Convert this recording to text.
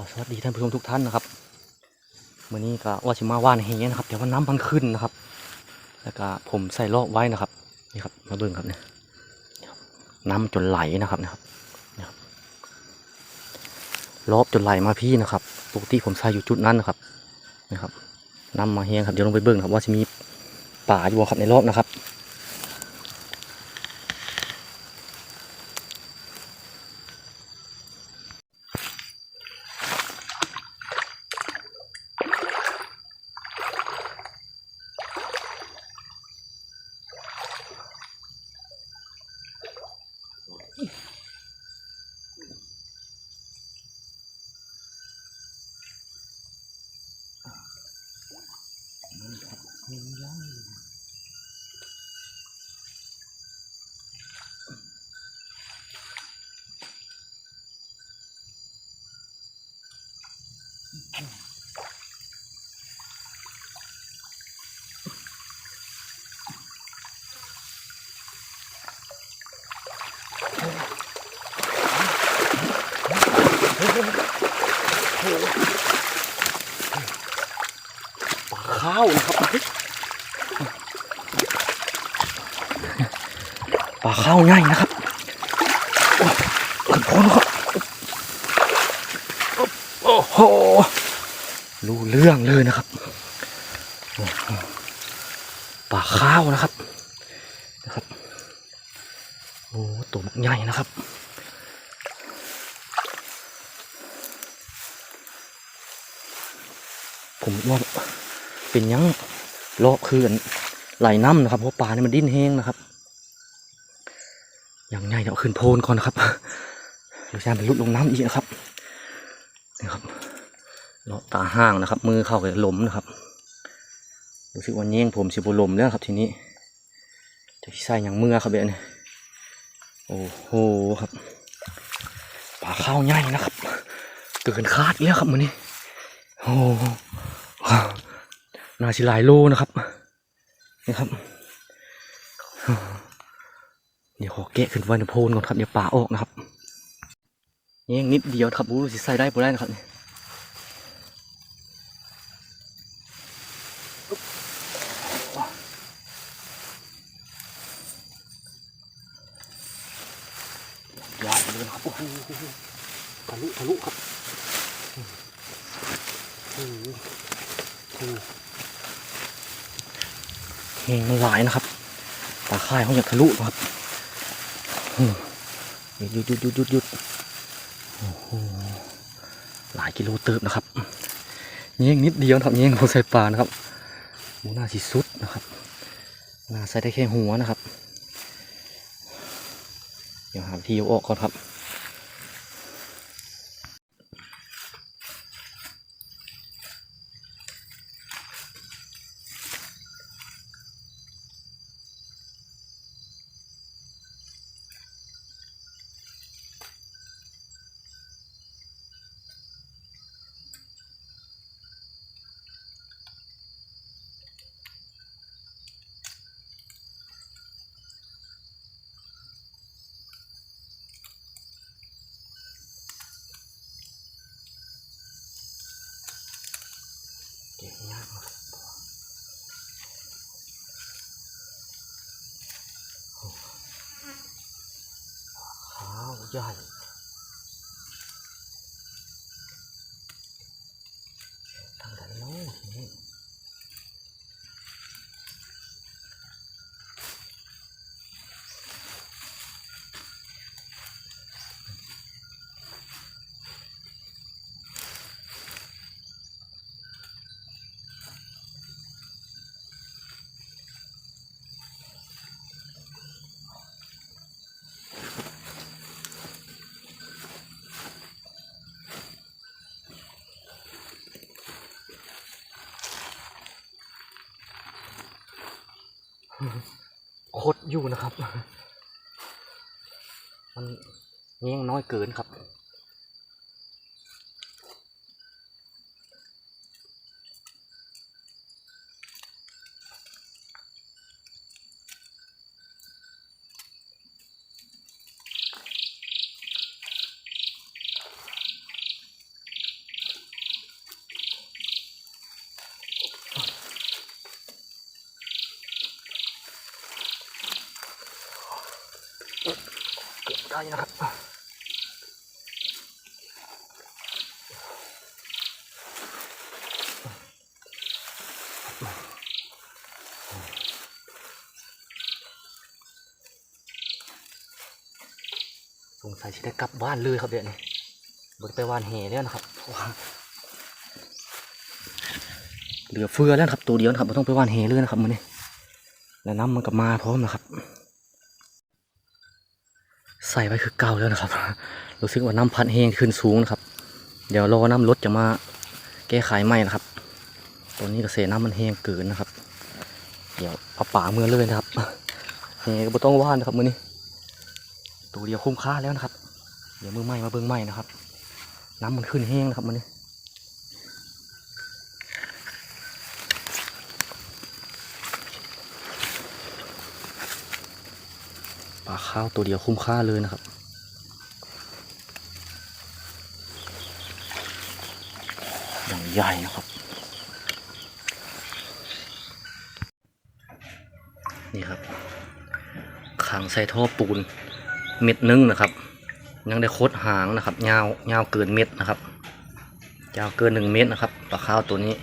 อสวัสดีท่านผู้ชมทุกท่านนะครับวันนี้ก็ว่าชิมาว่านเฮนะครับแต่ว่าน้ำมันขึ้นนะครับ แล้วก็ผมใส่ลอกไว้นะครับนี่ครับมาเบิ่งครับเนี่ยนี่ครับน้ำจนไหลนะครับนะครับรอบจนไหลมาพี่นะครับปกติผมใส่อยู่จุดนั้นนะครับนะครับน้ำมาเฮงครับเดี๋ยวลงไปเบิ่งครับว่าจะมีป่าอยู่บ่ครับในรอบนะครับ ปลาข้าวนะครับ ปลาข้าง่ายนะครับขึ้นพ้นครับโอ้โหรู้เรื่องเลยนะครับปลาข้าวนะครับนะครับโอ้ตัวมันใหญ่นะครับผมว่าเป็นยังเลาะคืออันไหลน้ำนะครับเพราะปลาเนี่ยมันดิ้นแห้งนะครับ อย่างง่ายเดี๋ยวขึ้นโพนก่อนนะครับเดี๋ยวจะไปลุดลงน้ำอีกนะครับนี่ครับเลาะตาห้างนะครับ มือเข้ากับลมนะครับรู้สึกว่าเงี้ยงผมสิบลมแล้วครับ ทีนี้จะใส่อย่างเมื่อครับเบนเนี่ยโอ้โหครับปลาข้าวใหญ่นะครับเกินคาดอีกแล้วครับมือนี้โอ้โหนาชิลายโลนะครับนี่ครับ เดี๋ยวขอแกะขึ้นไว้ในโพนก่อนครับเดี๋ยวปลาออกนะครับนี่ยังนิดเดียวครับรู้สิใส่ได้บ่ได้นะครับเนี่ยใหญ่เลยนะครับโอ้โหทะลุทะลุครับเฮงมันหลายนะครับตาข่ายเขาอยากทะลุนะครับอืม หยุดหยุดหยุดหยุดหยุดโอ้โหหลายกิโลเติบนะครับเงี้ยงนิดเดียวครับเงี้ยงเราใส่ปลานะครับหมูน้าสีสุดนะครับหน้าใส่ได้แค่หัวนะครับ เดี๋ยวหาที่ยกออกก่อนครับ เก่งมากนะครับโอ้ขาวใหญ่ คดอยู่นะครับ มันเงี้ยงน้อยเกินครับ ได้นะครับสงสัยจะได้กลับบ้านเลยครับเดี๋ยวนี้บไดไปวานแห่แล้วนะครับเพราะว่าเหลือเฟือแล้วนครับตัวเดียวนะครับไม่ต้องไปวานแห่เลยนะครับมันนี่แล้วน้ำมันก็มาพร้อมนะครับ ใส่ไว้คือเก่าแล้วนะครับ รู้สึกว่าน้ำพัดแห้งขึ้นสูงนะครับ เดี๋ยวรอน้ำลดจะมาแก้ไขใหม่นะครับ ตัวนี้กระแสน้ำมันแห้งเกินนะครับ เดี๋ยวเอาป่ามือเลยนะครับแห้ก็บ่ต้องว่านนะครับมือนี้ ตัวเดียวคุ้มค่าแล้วนะครับ เดี๋ยวมือใหม่มาเบิ้งใหม่นะครับ น้ำมันขึ้นแห้งนะครับมือนี้ ปลาข้าวตัวเดียวคุ้มค่าเลยนะครับ อย่างใหญ่นะครับ นี่ครับขังใส่ท่อปูนเม็ดหนึงนะครับ ยังได้โคดหางนะครับยาวยาวเกินเม็ดนะครับยาวเกินหนึ่งเม็ดนะครับปลาข้าวตัวนี้